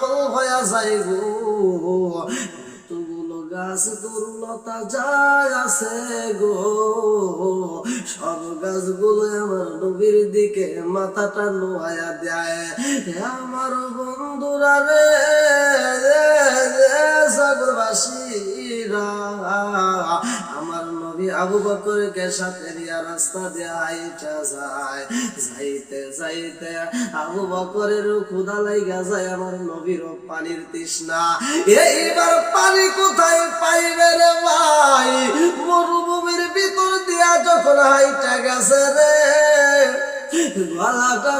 পাগল হয়ে যায় গো গাছ দুর্লতা যায় আছে গো। সব গাছগুলো আমার নবীর দিকে মাথাটা নোয়া দেয়। আমার বন্ধুরা রে সাগরবাসীরা নবী আবু বকরকে সাথে নিয়ে রাস্তা দিয়ে হাইটা যায় যাইতে যাইতে আবু বকরের খুদা লাইগা যায় আমার নবীর পানির তৃষ্ণা। এইবার পানি কোথায় পাইবে রে ভাই? মরুভূমির ভিতর দিয়া যখন হাইটা গেছে রে গলাটা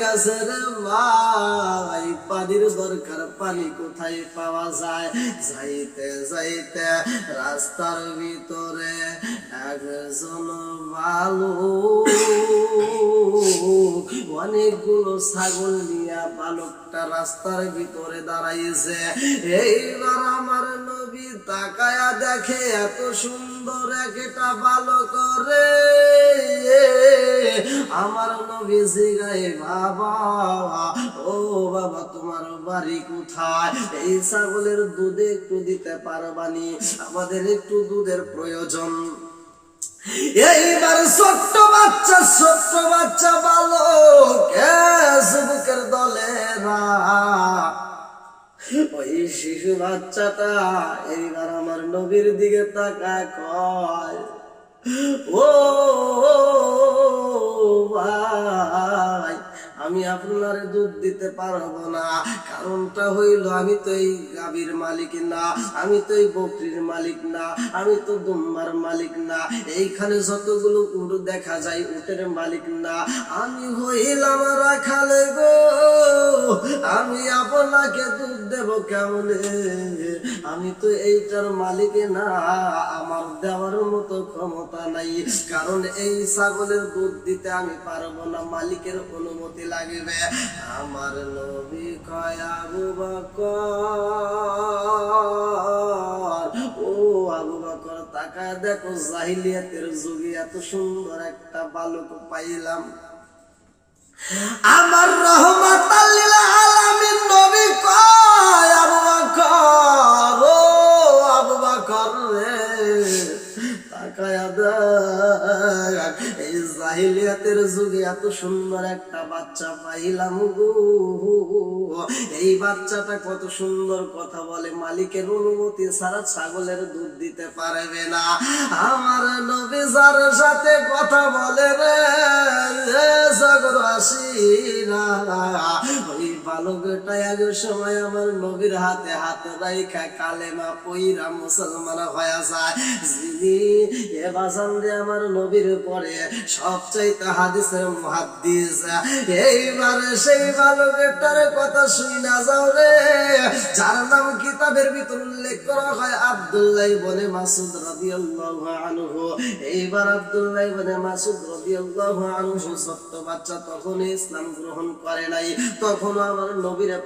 গেছে রে ভাই। পানির দরকার, পানি কোথায় পাওয়া যায়? যাইতে যাইতে রাস্তার ভিতরে একজন ভালো অনেকগুলো ছাগল নিয়ে বালকটা রাস্তার ভিতরে দাঁড়াইছে। এইবার আমার নবী তাকায়া দেখে এত সুন্দর একটা বালক রে। আমার নবী জিগায়, বাবা, ও বাবা, তোমার বাড়ি কোথায়? এই ছাগলের দুধে একটু দিতে পারবানি? আমাদের একটু দুধের প্রয়োজন। এইবার ছোট্ট বাচ্চা ছোট্ট বাচ্চা বালক ওই শিশু বাচ্চাটা এইবার আমার নবীর দিকে তাকা কয়, ও, ভাই আমি আপনার দুধ দিতে পারব না। কারণটা হইল, আমি তো এই গাভীর মালিক না, আমি তো এই বকরির মালিক না, আমি তো দুম্বার মালিক না। এইখানে যতগুলো উট দেখা যায়, উটের মালিক না। আমি হইলাম রাখালে গো, আমি আপনাকে দুধ দেব কেমনে? আমি তো এইটার মালিক না, আমার দেওয়ার মতো ক্ষমতা নাই। কারণ এই ছাগলের দুধ দিতে আমি পারব না, মালিকের অনুমতি লাগবে আমার নবী কয় আবু ও আবু বকর তাকায় দেখো জাহিলিয়াতের যুগে এত সুন্দর একটা বালক পাইলাম। আমার রহমত আলামিন নবী কয় জাহিলিয়াতের যুগে এত সুন্দর একটা বাচ্চা পাইলাম গো। এই বাচ্চাটা কত সুন্দর কথা বলে, মালিকের অনুমতি ছাড়া ছাগলের দুধ দিতে পারবে না। আমার নবী সাথে কথা বলে রে সাগরবাসীরা ওই সময় আমার নবীর হাতে রাইখা পইরা মুসলমান যায়। এ বাসান আমার নবীর পরে সবচাইতে হাদিসের এইবার সেই কথা না যাও রে। যার নাম কিতাবের ভিতর উল্লেখ করা হয় আব্দুল্লাহ বনে মাসুদ আনহু। এইবার আব্দুল্লাহ বনে মাসুদ আনহু সত্য বাচ্চা তখন ইসলাম গ্রহণ করে নাই। তখন আমার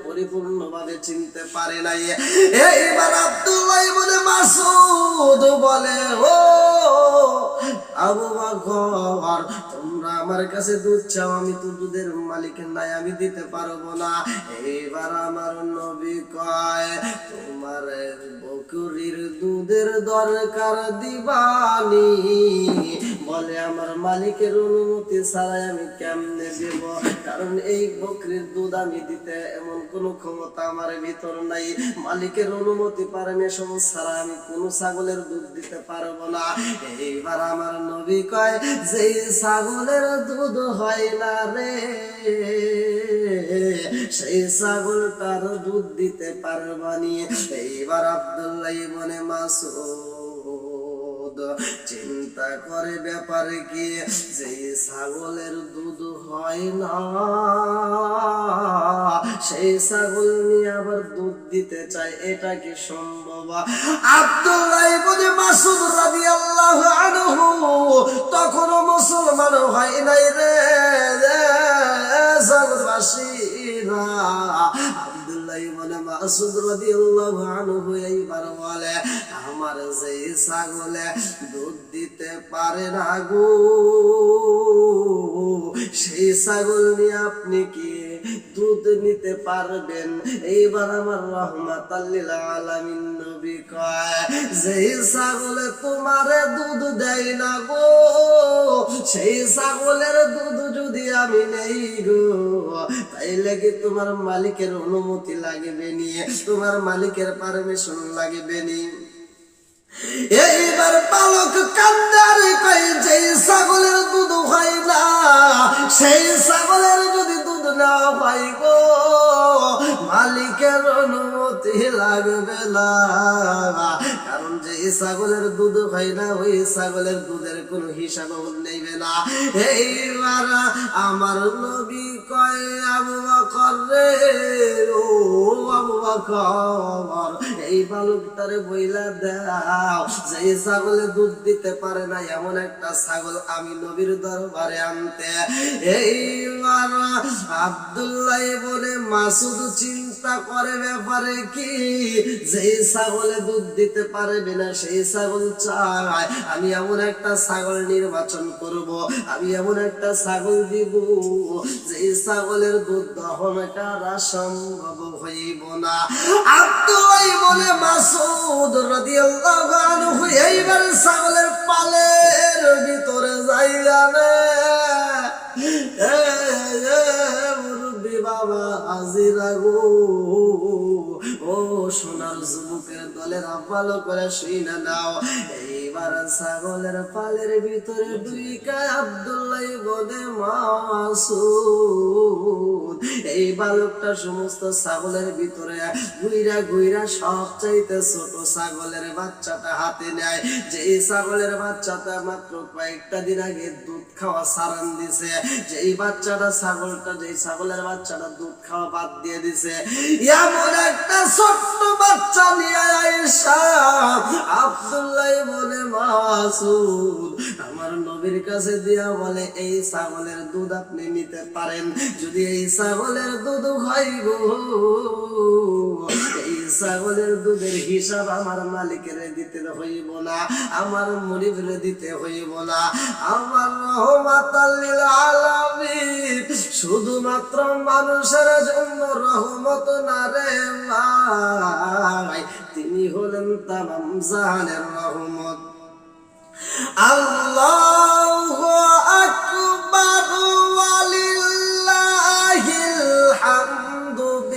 পরিপূর্ণভাবে চিনতে পারে নাই। এইবার আব্দুল্লাহ বনে মাসুদ বলে, ও আবু বকর, তোমরা আমার কাছে দুধ চাও, আমি তো দুধের মালিক নাই আমি দিতে পারব না। এইবার আমার নবী কয়, তোমার বকরির দুধের দরকার দিবানি। বলে, আমার মালিকের অনুমতি ছাড়াই আমি কেমনে দেব? কারণ এই বকরির দুধ আমি দিতে এমন কোনো ক্ষমতা আমার ভিতর নাই। মালিকের অনুমতি পারমিশন ছাড়া আমি কোনো ছাগলের দুধ দিতে পারব না। এইবার আমার নবী কয় যে ছাগলের দুধ হয় না রে, সেই ছাগলটার দুধ দিতে পারবানি। এইবার আব্দুল্লাহ মনে মাসুদ চিন্তা করে ব্যাপারে কি? যে ছাগলের দুধ হয় না, সেই ছাগল নিয়ে আবার দুধ দিতে চায়, এটা কি সম্ভব? আব্দুল্লাহ ইবনে মাসুদ রাদিয়াল্লাহু আনহু তখনও মুসলমান হয় নাই রে আমার ছাগলে দুধ দিতে পারে না গো, সেই ছাগল নিয়ে আপনি কি দুধ নিতে পারবেন? এইবার আমার রহমাত আলামিন কয়, যেই ছাগলে তোমারে দুধ দেয় না গো, সেই ছাগলের দুধ আমি নেই গো। তাইলে কি তোমার মালিকের অনুমতি লাগবে নিয়ে তোমার মালিকের পারমিশন লাগবে নি। এইবার পালক কান্দার যে ছাগলের দুধ হয় না, সেই ছাগলের যদি দুধ না হয় গো, মালিকের অনুমতি লাগবে না। কারণ যে ছাগলের দুধ হয় না, ওই ছাগলের দুধের কোনো হিসাব নেইবে না। এইবার আমার নবী কয়, আবু বকর রে, ও বকর এই বালকটারে বইলা দাও। যে ছাগলে দুধ দিতে পারে না, এমন একটা ছাগল আমি নবীর দরবারে আনতে। বলে মাসুদ চিন্তা করে ব্যাপারে কি? যে দুধ দিতে পারবে না সেই ছাগল চায়। আমি এমন একটা ছাগল নির্বাচন করব, আমি এমন একটা ছাগল দিব। যে ছাগলের দুধ দহন সম্ভব হইব না। আব্দুল্লাহ বলে মাসুদ রাদিয়াল্লাহু আনহু এইবার ছাগলের পালের ভিতরে এ, এ, মুরব্বি বাবা আজিরা গো। ও সোনার যুবকের দলের ভালো করে শুই না নাও এইবার ছাগলের পালের ভিতরে দুই কায় আব্দুল্লাহ বদে মাসুদ। এই বালকটা সমস্ত ছাগলের ভিতরে গুইরা গুইরা সব চাইতে ছোট ছাগলের বাচ্চাটা হাতে নেয়। যে এই ছাগলের বাচ্চাটা মাত্র কয়েকটা দিন আগে দুধ খাওয়া সারান দিছে। যে এই বাচ্চাটা ছাগলটা, যে ছাগলের বাচ্চাটা দুধ খাওয়া বাদ দিয়ে দিছে। এমন একটা ছোট্ট বাচ্চা নিয়ে আইসা আব্দুল্লাহ বলে মাসুদ আমার নবীর কাছে দিয়া বলে, এই ছাগলের দুধ আপনি নিতে পারেন। যদি এই ছাগলের দুধ খাইব। এই ছাগলের দুধের হিসাব আমার মালিকের দিতে হইব না, আমার মরিবের দিতে হইব না। আমার শুধুমাত্র মানুষের জন্য রহমত না রে তিনি হলেন তামাম জাহানের রহমত। আল্লাহ আকবার ওয়ালিল্লাহিল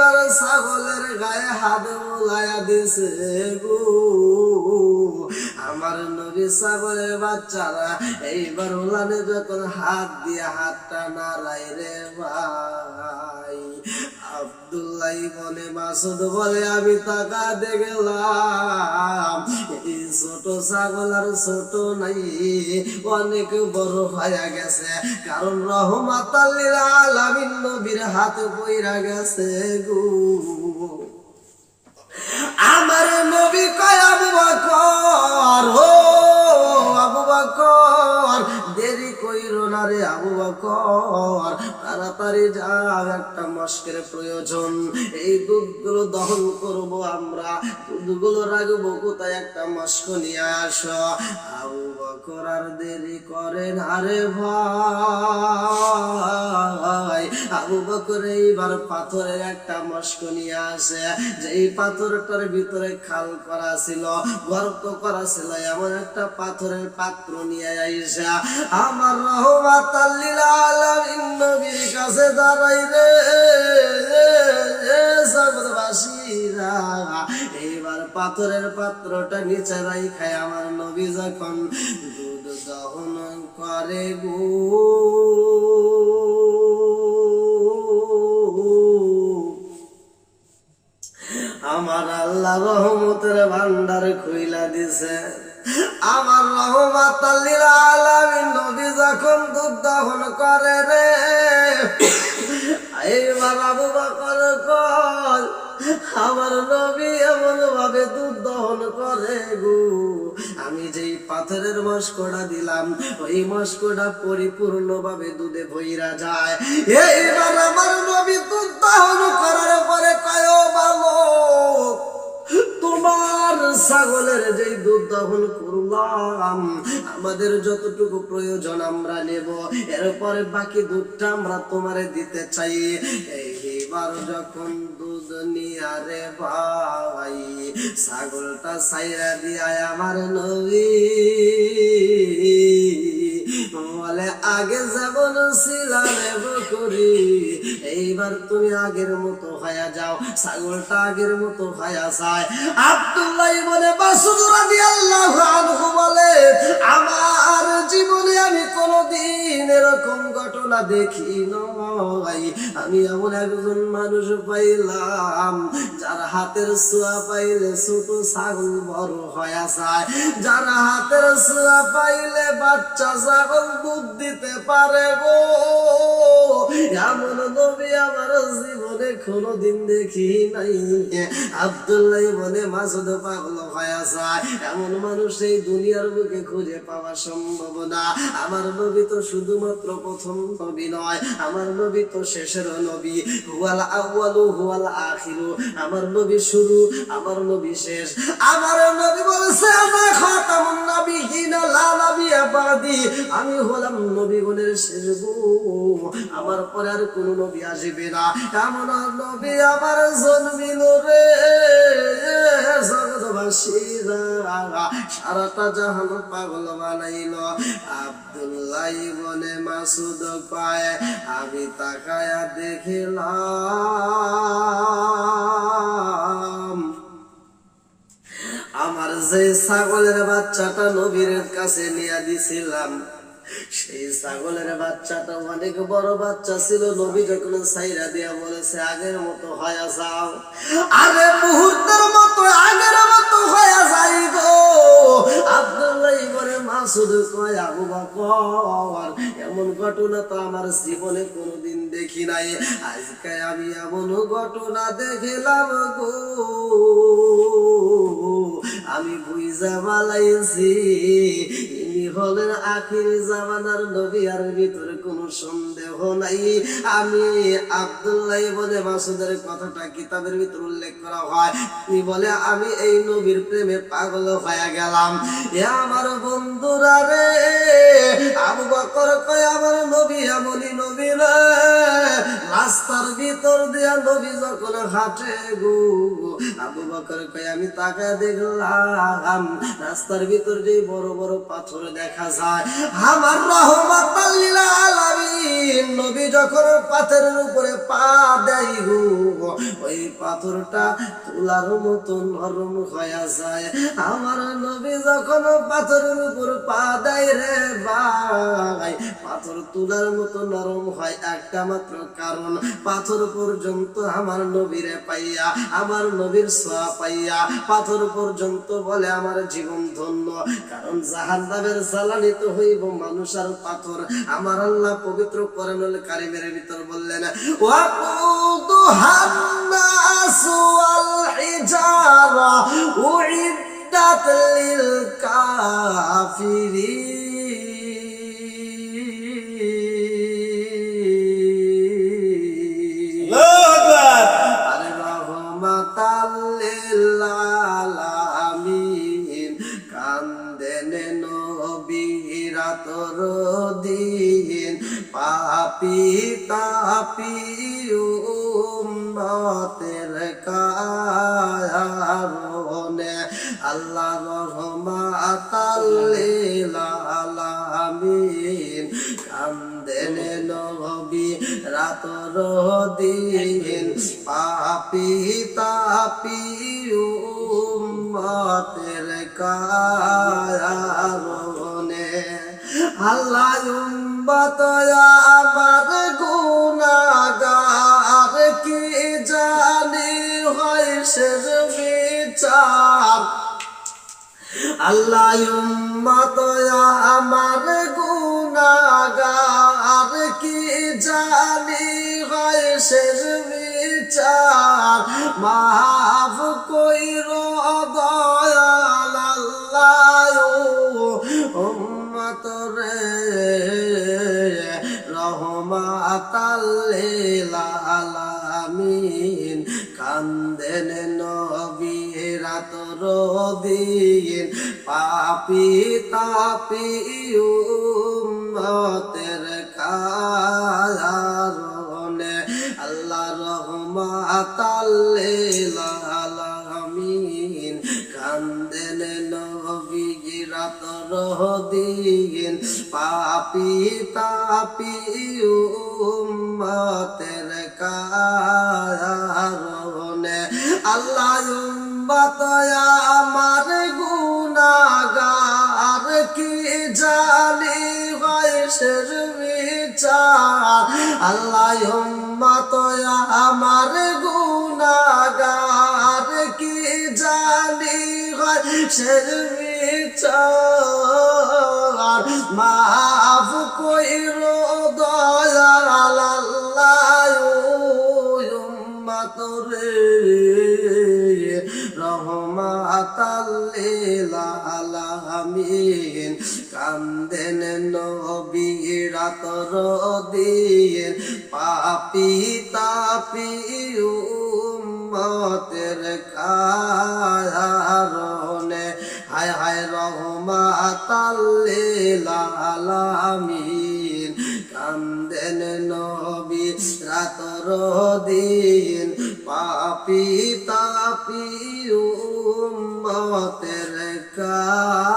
এইবার ছাগলের গায়ে হাত দিছে গো। আমার নবী ছাগলের বাচ্চারা এইবার ওলানে যখন হাত দিয়ে হাতটা নাড়াই রে ভাই, আব্দুল্লাহ বলে মাসুদ বলে, আমি তাকা দেখলাম ছোট নাই, অনেক বড় হয়ে গেছে। কারণ রহমাত নবীর হাতে গেছে গো। আমার নবী কয়, আবু বকর, ও আবু বকর, দেরি কইরো না রে আবু বকর। তাড়াতাড়ি যাও, একটা মস্কের প্রয়োজন। এই দুধগুলো দহন করব আমরা। দুধগুলো রাখব কোথায়? একটা মস্ক নিয়ে আসো। আবু বকর আর দেরি করেন আরে ভাই। আবু বকর এইবার পাথরের একটা মস্ক নিয়ে আসে। যে এই পাথরটার ভিতরে খাল করা ছিল, গর্ত করা ছিল, এমন একটা পাথরের পাত্র নিয়ে আইসা, আমার রহমাত আলামিন নবীর কাছে দাঁড়াই রে পাথরের পাত্রটা নিচে রাইখায় আমার নবী যখন দুধ দহন করে গো। আমার আল্লাহ রহমতের ভান্ডার খুইলা দিছে। আমার রহমাত আলামিন নবী যখন দুধ দহন করে রে, এইবার আমার নবী এমন ভাবে দুধ দহন করে গো। আমি যেই পাথরের মস্কটা দিলাম, ওই মস্কটা পরিপূর্ণ ভাবে দুধে ভইরা যায়। এইবার আমার নবী দুধ দহন করার পরে কয় বালক তোমার ছাগলের যেই দুধ দহন করলাম, আমাদের যতটুকু প্রয়োজন আমরা নেব। এরপরে বাকি দুধটা আমরা তোমারে দিতে চাই। এইবার যখন দুধ নিয়ে রে ভাই, ছাগলটা সাইরা দিয়া আমার নবী। বলে, আগে যেমন ছিলাম করি। এইবার তুমি আগের মতো হয়ে যাও, ছাগলটা আগের মতো হয়ে যায়। আব্দুল্লাহ বলে মাসুদ রাদিয়াল্লাহু আনহু বলে, আমার জীবনে আমি কোনোদিন এরকম ঘটনা দেখি নাই। আমি এমন একজন মানুষ পাইলাম, যার হাতের ছোঁয়া পাইলে ছোট ছাগল বড় হয়ে যায়। যার হাতের ছোঁয়া পাইলে বাচ্চা ছাগল দুধ দিতে পারে গো। এমন নবী আমার জীবনে কোনোদিন দেখি নাই। আব্দুল্লাহ বলে মাসুদ পাগল হয়ে যায়। এমন মানুষ এই দুনিয়ার বুকে খুঁজে পাওয়া সম্ভব না। আমার নবী তো শুধুমাত্র প্রথম নবী নয়, আমার নবী তো শেষের নবী। হুয়াল আউয়ালু, হুয়াল আখিরু। আমার নবী শুরু, আমার নবী শেষ। আমার নবী বলেছে আমার খাতামুন নাবিয়িন লা নাবিয়্যা বাদি। আমি হলাম নবীগণের শেষ আমার পরে আর কোন নবী আসবে না। এমন নবী আমার জন্মিল রে। সারাটা জাহান পাগল বানাইল। আব্দুল্লাহ বলে মাসুদ পায়, আমি তাকায়া দেখিলাম। আমার যে ছাগলের বাচ্চাটা নবীর কাছে নিয়ে দিছিলাম সেই ছাগলের বাচ্চাটা অনেক বড় বাচ্চা ছিল। নবী যখন সাইরা দিয়া বলেছে, আগের মতো হয়ে যাও। আরে মুহূর্তের মতো, আগের মতো হয়ে যাই গো। আমি এমন ঘটনা দেখিলাম গো। আমি বুঝা বালাইছি হলেন আখির জামানার নবী আর ভিতরে কোনো সন্দেহ নাই। আমি আব্দুল্লাহ বলে মাসুদের কথাটা কিতাবের ভিতর উল্লেখ করা হয়। তিনি বলে, আমি এই নবীর প্রেমে পাগল হয়ে গেলাম। এ আমার বন্ধুরা রে, আবু বকর কয়, আমার নবী এমনই নবী রে। রাস্তার ভিতর দিয়া নবী যখন হাঁটে গো, আবু বকর কয়, আমি তাকে দেখলাম। রাস্তার ভিতর যে বড় বড় পাথর দেখা যায়। আমার রহমত নবী যখন পাথরের উপরে পা দেয় ওই পাথরটা তুলার মতো নরম হয়ে যায়। আমার নবী যখন পাথরের উপর পা দেয় রে ভাই, পাথর তুলার মতো নরম হয় একটা মাত্র কারণ। পাথর পর্যন্ত আমার নবীরে পাইয়া, আমার নবীর সোয়া পাইয়া, পাথর পর্যন্ত বলে আমার জীবন ধন্য। কারণ জাহান নামের জ্বালানি তো হইব মানুষ আর পাথর। আমার আল্লাহ পবিত্র করেন কারিমের ভিতর বললেন, ওয়াকুদু হান্নাস ওয়াল হিজারা পাপি তাপি উম্মতের কারণে আল্লাহ রহমাতাল লিল আলামিন কান্দেন নবী রাতর দিন পাপি তাপি উম্মতের কারণে আল্লাহ উম্মত আমার গুনাগার কি জানি হয় শেষ বিচার। আল্লাহ উম্মত আমার গুনাগার কি জানি হয় শেষ বিচার। মাফ কইর দয়াল আল্লাহ উম্মত রে রহমাতাল্লিল আলামিন। কান্দেন নবী রাত রদিন, পাপি তাপি উম্মতের কারণে আল্লাহ রহমাতাল্লিল আলামিন রাত রদিন পাপি তাপি উম্মতের কারণে। আল্লাহ উম্মত আমার গুনাগার কি জানি শেষ বিচার। আল্লাহ উম্মত আমার গুনাগার কি জানি হয় বিচার মাফ কইর দয়াল আল্লাহ কান্দেন নবী রাত রদিন পাপি তাপি উম্মতের কারণে হায় হায় রহমাতাল্লিল আলামিন কান্দেন নবী রাত দিন পাপি তাপি উম্মতের কারের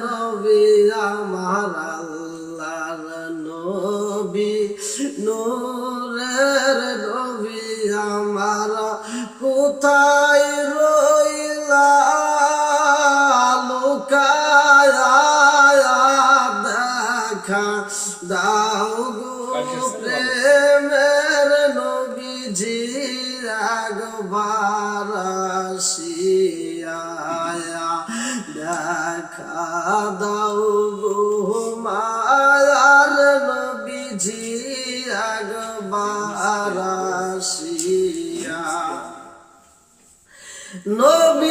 নবী আমার আল্লাহর নবী নূরের নবী আমার কোথায় আসিয়া। নবীজি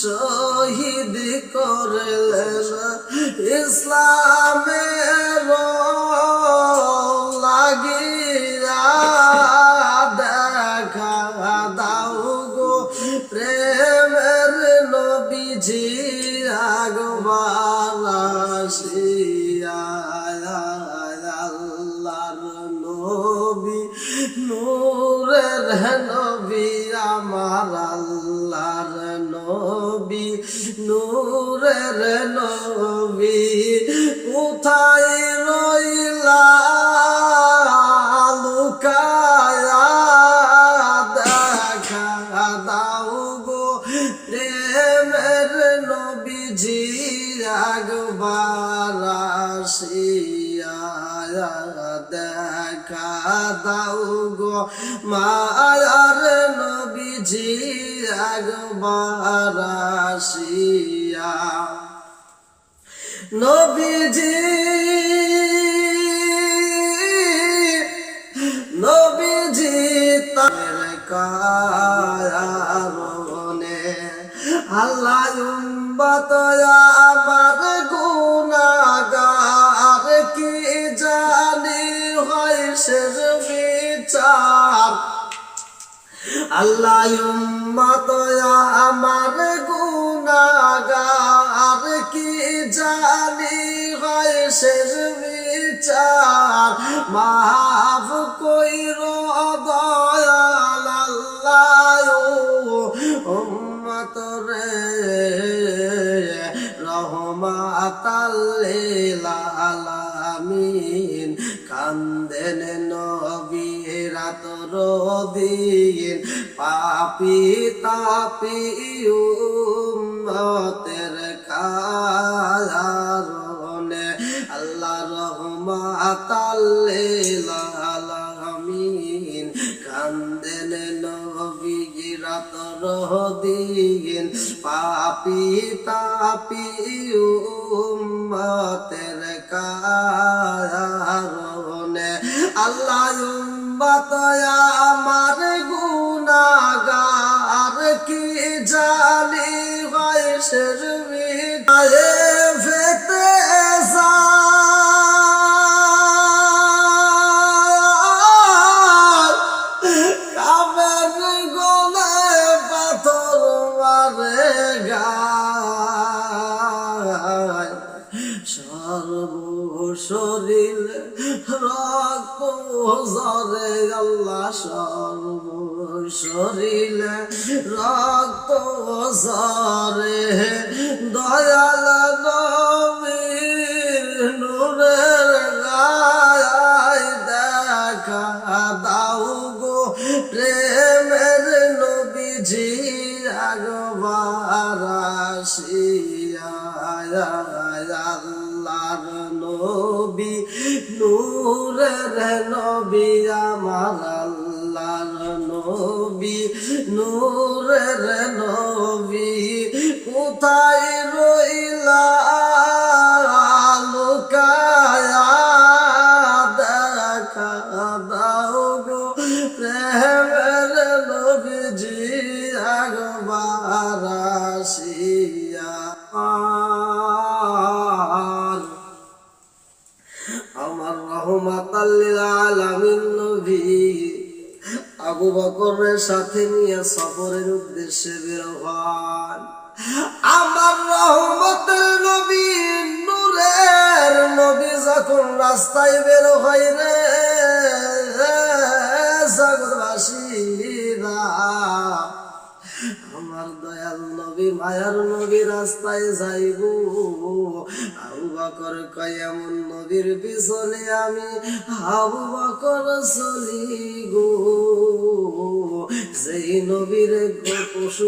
শহীদ করলেন ইসলামের নূরের নবী কোথায় রইলা? লুকায়া দেখা দাও গো প্রেমের নবীজি, একবার আসিয়া দেখা দাও গো মায়ার নবীজি, একবার আসিয়া নবীজি নবীজি তার কারণে আল্লাহ উম্মত কি জানি হয় শেষ বিচার। আল্লাহ আমার গুনাগার কি জানি হয় শেষ বিচার? মাফ কইর দয়াল আল্লাহ উম্মত রে রহমাতাল্লিল আলামিন। রদিন পাপি তাপি উম্মতের কারণে আল্লাহ রহমাতাল্লিল আলামিন কান্দেন নবী রাত রদিন পাপি তাপি উম্মতের উম্মত আমার গুনাগার কি জানি হয় শর্মি জরে দয়াল নবীর নূরের গায় দেখা দাও গো প্রেমের নবীজি আগবার আসিয়া আল্লাহর নবী, নূরের নবী আমার রহমাত আলামিন নবী আবু বকরের সাথে নিয়ে সফরের উদ্দেশ্যে বের হন। আমার রহমতের নবী নূরের নবী যখন রাস্তায় বের হয় রে জগৎবাসীরা দয়াল নবী মায়ার নবী রাস্তায় যাইব। আবু বকর কয়, এমন নবীর পিছনে আমি আবু বকর চলি গো যেই নবীর পশু